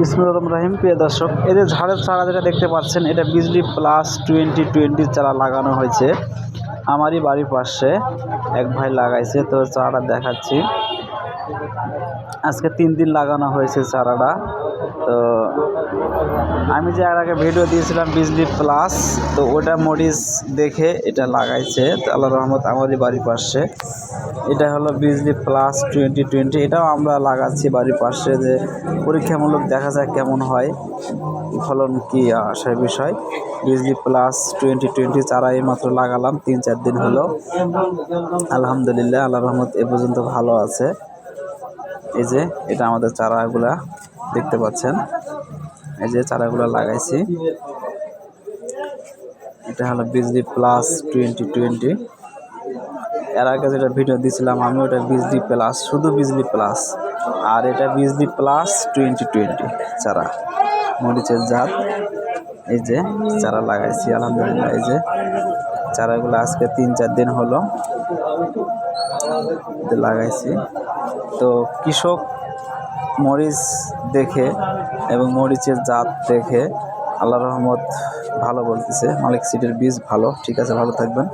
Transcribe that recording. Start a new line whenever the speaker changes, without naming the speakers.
বিসমুল্লাহ রহিম, প্রিয় দর্শক এদের ঝাড়ের চারা যেটা দেখতে পাচ্ছেন, এটা বিজলি প্লাস টোয়েন্টি টোয়েন্টি চারা লাগানো হয়েছে। আমারই বাড়ির পাশে এক ভাই লাগাইছে, তো চারাটা দেখাচ্ছি। আজকে তিন দিন লাগানো হয়েছে চারাটা। তো আমি যে আর আগে ভিডিও দিয়েছিলাম বিজলি প্লাস তো ওটা মরিচ দেখে এটা লাগাইছে। আল্লাহ রহমত আমারই বাড়ির পাশে। এটা হলো বিজলি প্লাস টোয়েন্টি টোয়েন্টি এটাও আমরা লাগাচ্ছি বাড়ির পাশে যে পরীক্ষামূলক দেখা যায় কেমন হয়, ফলন কি আসার বিষয়। বিজলি প্লাস টোয়েন্টি টোয়েন্টি চারা মাত্র লাগালাম, তিন চার দিন হলো। আলহামদুলিল্লাহ, আল্লাহ রহমত এ পর্যন্ত ভালো আছে। এই যে, এটা আমাদের চারাগুলা দেখতে পাচ্ছেন। এই যে চারাগুলা লাগাইছি। এটা হলো বিজলি প্লাস টোয়েন্টি টোয়েন্টি। এর আগে যেটা ভিডিও দিয়েছিলাম আমি ওটা বিজলি প্লাস, শুধু বিজলি প্লাস। আর এটা বিজলি প্লাস টোয়েন্টি টোয়েন্টি চারা, মরিচের জাত। এই যে চারা লাগাইছি, আলহামদুলিল্লাহ। এই যে চারাগুলো আজকে তিন চার দিন হলো। লাগাইছি। তো কৃষক মরিচ দেখে এবং মরিচের জাত দেখে আল্লাহ রহমত ভালো বলতেছে। মালিক সিটের বীজ ভালো, ঠিক আছে, ভালো থাকবেন।